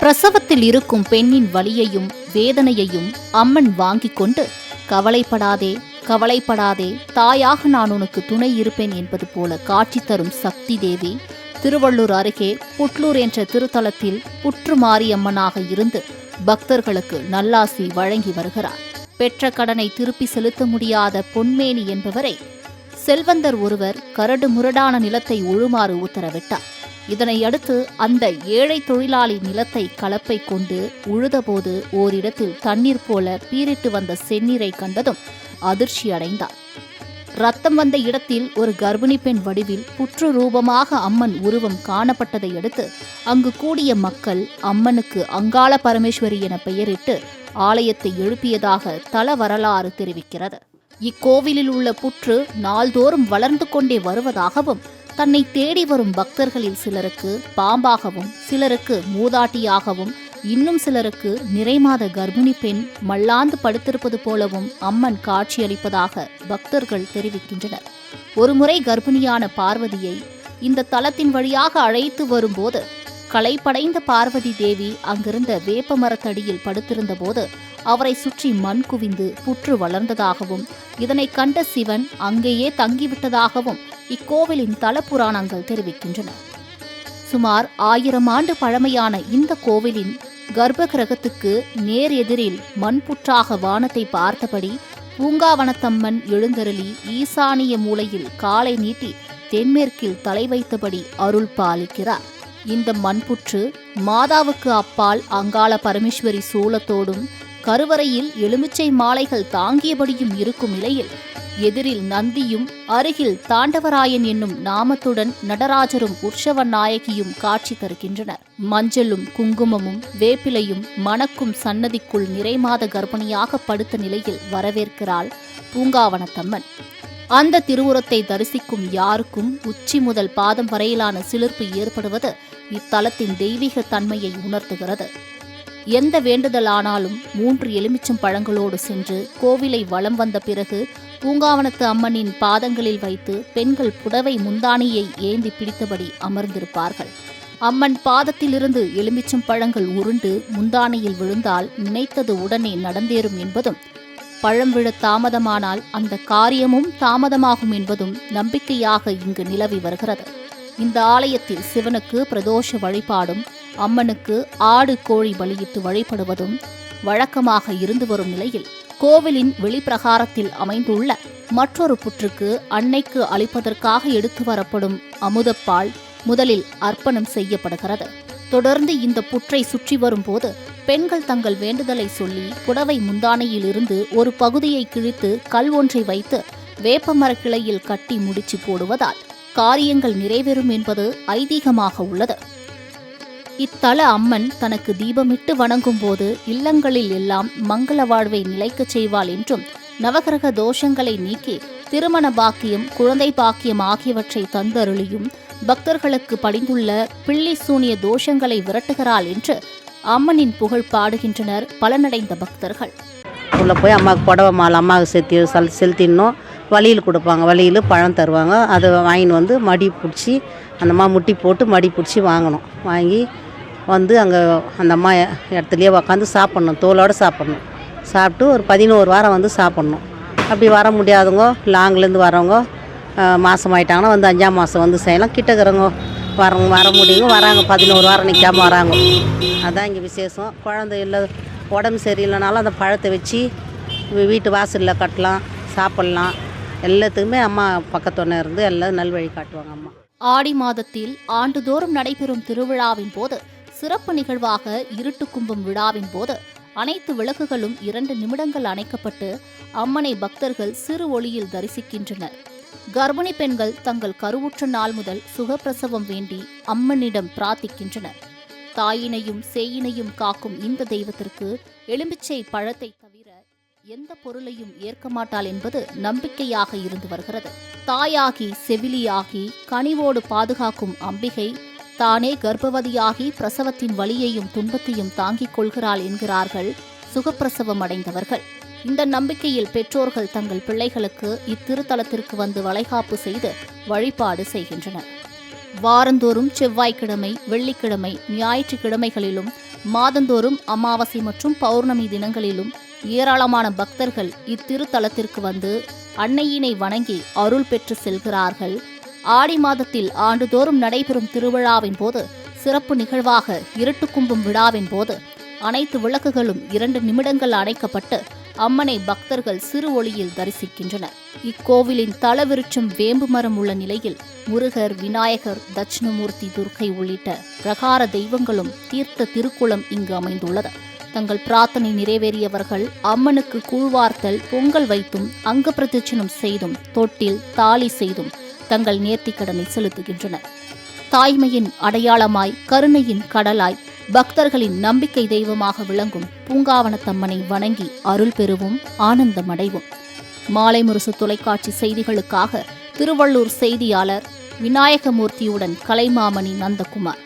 பிரசவத்தில் இருக்கும் பெண்ணின் வலியையும் வேதனையையும் அம்மன் வாங்கிக் கொண்டு கவலைப்படாதே கவலைப்படாதே தாயாக நான் உனக்கு துணை இருப்பேன் என்பது போல காட்சி தரும் சக்தி தேவி திருவள்ளூர் அருகே புட்லூர் என்ற திருத்தலத்தில் புற்று மாரியம்மனாக இருந்து பக்தர்களுக்கு நல்லாசி வழங்கி வருகிறார். பெற்ற கடனை திருப்பி செலுத்த முடியாத பொன்மேனி என்பவரை செல்வந்தர் ஒருவர் கரடு முரடான நிலத்தை உழுமாறு உத்தரவிட்டார். இதனை அடுத்து அந்த ஏழை தொழிலாளி நிலத்தை கலப்பை கொண்டு உழுதபோது ஓரிடத்தில் தண்ணீர் போல பீரிட்டு வந்த செந்நீரை கண்டதும் அதிர்ச்சி அடைந்தார் ரத்தம் வந்த இடத்தில் ஒரு கர்ப்பிணி பெண் வடிவில் புற்று ரூபமாக அம்மன் உருவம் காணப்பட்டதை அடுத்து அங்கு கூடிய மக்கள் அம்மனுக்கு அங்காள பரமேஸ்வரி என பெயரிட்டு ஆலயத்தை எழுப்பியதாக தல வரலாறு தெரிவிக்கிறது. இக்கோவிலில் உள்ள புற்று நாள்தோறும் வளர்ந்து கொண்டே வருவதாகவும் தன்னை தேடி வரும் பக்தர்களில் சிலருக்கு பாம்பாகவும் சிலருக்கு மூதாட்டியாகவும் இன்னும் சிலருக்கு நிறைமாத கர்ப்பிணி பெண் மல்லாந்து படுத்திருப்பது போலவும் அம்மன் காட்சியளிப்பதாக பக்தர்கள் தெரிவிக்கின்றனர். ஒருமுறை கர்ப்பிணியான பார்வதியை இந்த தலத்தின் வழியாக அழைத்து வரும்போது களைப்படைந்த பார்வதி தேவி அங்கிருந்த வேப்ப மரத்தடியில் படுத்திருந்தபோது அவரை சுற்றி மண் குவிந்து புற்று வளர்ந்ததாகவும் இதனை கண்ட சிவன் அங்கேயே தங்கிவிட்டதாகவும் இக்கோவிலின் தல புராணங்கள் தெரிவிக்கின்றன. சுமார் ஆயிரம் ஆண்டு பழமையான இந்த கோவிலின் கர்ப்ப கிரகத்துக்கு நேர் எதிரில் மண்புற்றாக வானத்தை பார்த்தபடி பூங்காவனத்தம்மன் எழுந்தருளி ஈசானிய மூலையில் காலை நீட்டி தென்மேற்கில் தலை வைத்தபடி அருள் பாலிக்கிறார். இந்த மண்புற்று மாதாவுக்கு அப்பால் அங்காள பரமேஸ்வரி சூலத்தோடும் கருவறையில் எலுமிச்சை மாலைகள் தாங்கியபடியும் இருக்கும் நிலையில் எதிரில் நந்தியும் அருகில் தாண்டவராயன் என்னும் நாமத்துடன் நடராஜரும் உற்சவ நாயகியும் காட்சி தருகின்றனர். மஞ்சளும் குங்குமமும் வேப்பிலையும் மணக்கும் சன்னதிக்குள் நிறைமாத கர்ப்பிணியாக படுத்த நிலையில் வரவேற்கிறாள் பூங்காவனத்தம்மன். அந்த திருவுரத்தை தரிசிக்கும் யாருக்கும் உச்சி முதல் பாதம் வரையிலான சிலிர்ப்பு ஏற்படுவது இத்தலத்தின் தெய்வீக தன்மையை உணர்த்துகிறது. எந்த வேண்டுதலானாலும் மூன்று எலுமிச்சம் பழங்களோடு சென்று கோவிலை வலம் வந்த பிறகு பூங்காவனத்து அம்மனின் பாதங்களில் வைத்து பெண்கள் புடவை முந்தானியை ஏந்தி பிடித்தபடி அமர்ந்திருப்பார்கள். அம்மன் பாதத்திலிருந்து எலுமிச்சம் பழங்கள் உருண்டு முந்தானையில் விழுந்தால் நினைத்தது உடனே நடந்தேறும் என்பதும் பழம் விழ தாமதமானால் அந்த காரியமும் தாமதமாகும் என்பதும் நம்பிக்கையாக இங்கு நிலவி வருகிறது. இந்த ஆலயத்தில் சிவனுக்கு பிரதோஷ வழிபாடும் அம்மனுக்கு ஆடு கோழி பலியிட்டு வழிபடுவதும் வழக்கமாக இருந்து வரும் நிலையில் கோவிலின் வெளிப்பிரகாரத்தில் அமைந்துள்ள மற்றொரு புற்றுக்கு அன்னைக்கு அளிப்பதற்காக எடுத்து வரப்படும் அமுதப்பால் முதலில் அர்ப்பணம் செய்யப்படுகிறது. தொடர்ந்து இந்த புற்றை சுற்றி வரும்போது பெண்கள் தங்கள் வேண்டுதலை சொல்லி புடவை முந்தானையிலிருந்து ஒரு பகுதியை கிழித்து கல் ஒன்றை வைத்து வேப்பமர கிளையில் கட்டி முடிச்சு போடுவதால் காரியங்கள் நிறைவேறும் என்பது ஐதீகமாக உள்ளது. இத்தல அம்மன் தனக்கு தீபமிட்டு வணங்கும் போது இல்லங்களில் எல்லாம் மங்கள வாழ்வை நிலைக்கச் செய்வாள் என்றும் நவகிரக தோஷங்களை நீக்கி திருமண பாக்கியம் குழந்தை பாக்கியம் ஆகியவற்றை தந்தருளியும் பக்தர்களுக்கு படிந்துள்ள பிள்ளி சூனிய தோஷங்களை விரட்டுகிறாள் என்று அம்மனின் புகழ் பாடுகின்றனர் பலனடைந்த பக்தர்கள். உள்ளே போய் அம்மாவுக்கு புடவை மாலை அம்மாவுக்கு செலுத்தி செல் செலுத்திடணும் வழியில் கொடுப்பாங்க வழியில் பழம் தருவாங்க. அதை வாங்கின்னு வந்து மடி பிடிச்சி அந்த அம்மா முட்டி போட்டு மடி பிடிச்சி வாங்கணும். வாங்கி வந்து அங்கே அந்த அம்மா இடத்துலையே உக்காந்து சாப்பிட்ணும் தோலோடு சாப்பிட்ணும். சாப்பிட்டு ஒரு பதினோரு வாரம் வந்து சாப்பிட்ணும். அப்படி வர முடியாதவங்க லாங்லேருந்து வரவங்க மாதம் ஆயிட்டாங்கன்னா வந்து அஞ்சாம் மாதம் வந்து செய்யலாம். கிட்டக்கிறவங்க வரவங்க வர முடியுங்க. வராங்க பதினோரு வாரம் நிற்காம வராங்க. அதான் இங்கே விசேஷம். குழந்தை இல்லை உடம்பு சரியில்லைனாலும் அந்த பழத்தை வச்சு வீட்டு வாசலில் கட்டலாம் சாப்பிட்லாம். எல்லாத்துக்குமே அம்மா பக்கத்துணை இருந்து எல்லாம் நல்வழி காட்டுவாங்க அம்மா. ஆடி மாதத்தில் ஆண்டுதோறும் நடைபெறும் திருவிழாவின் போது சிறப்பு நிகழ்வாக இருட்டு கும்பம் விழாவின் போது அனைத்து விளக்குகளும் இரண்டு நிமிடங்கள் அணைக்கப்பட்டு அம்மனை பக்தர்கள் சிறு ஒளியில் தரிசிக்கின்றனர். கர்ப்பிணி பெண்கள் தங்கள் கருவுற்ற நாள் முதல் சுகப்பிரசவம் வேண்டி அம்மனிடம் பிரார்த்திக்கின்றனர். தாயினையும் சேயினையும் காக்கும் இந்த தெய்வத்திற்கு எலும்பிச்சை பழத்தை தவிர எந்த பொருளையும் ஏற்க மாட்டாள் என்பது நம்பிக்கையாக இருந்து வருகிறது. தாயாகி செவிலியாகி கனிவோடு பாதுகாக்கும் அம்பிகை தானே கர்ப்பவதியாகி பிரசவத்தின் வலியையும் துன்பத்தையும் தாங்கிக் கொள்கிறாள் என்கிறார்கள் சுகப்பிரசவம் அடைந்தவர்கள் இந்த நம்பிக்கையில் பெற்றோர்கள் தங்கள் பிள்ளைகளுக்கு இத்திருத்தலத்திற்கு வந்து வளைகாப்பு செய்து வழிபாடு செய்கின்றனர். வாரந்தோறும் செவ்வாய்க்கிழமை வெள்ளிக்கிழமை ஞாயிற்றுக்கிழமைகளிலும் மாதந்தோறும் அமாவாசை மற்றும் பௌர்ணமி தினங்களிலும் ஏராளமான பக்தர்கள் இத்திருத்தலத்திற்கு வந்து அன்னையினை வணங்கி அருள் பெற்று செல்கிறார்கள். ஆடி மாதத்தில் ஆண்டுதோறும் நடைபெறும் திருவிழாவின் போது சிறப்பு நிகழ்வாக இருட்டு கும்பும் விழாவின் போது அனைத்து விளக்குகளும் இரண்டு நிமிடங்கள் அணைக்கப்பட்டு அம்மனை பக்தர்கள் சிறு ஒளியில் தரிசிக்கின்றனர். இக்கோவிலின் தலவிருட்சம் வேம்பு மரம் உள்ள நிலையில் முருகர் விநாயகர் தட்சிணமூர்த்தி துர்க்கை உள்ளிட்ட பிரகார தெய்வங்களும் தீர்த்த திருக்குளம் இங்கு அமைந்துள்ளது. தங்கள் பிரார்த்தனை நிறைவேறியவர்கள் அம்மனுக்கு கூழ்வார்த்தல் பொங்கல் வைத்தும் அங்க பிரதட்சணம் செய்தும் தொட்டில் தாலி செய்தும் தங்கள் நேர்த்திக்கடனை செலுத்துகின்றனர். தாய்மையின் அடையாளமாய் கருணையின் கடலாய் பக்தர்களின் நம்பிக்கை தெய்வமாக விளங்கும் பூங்காவனத்தம்மனை வணங்கி அருள் பெறுவோம் ஆனந்தமடைவோம். மாலை முரசு தொலைக்காட்சி செய்திகளுக்காக திருவள்ளூர் செய்தியாளர் விநாயகமூர்த்தியுடன் கலைமாமணி நந்தகுமார்.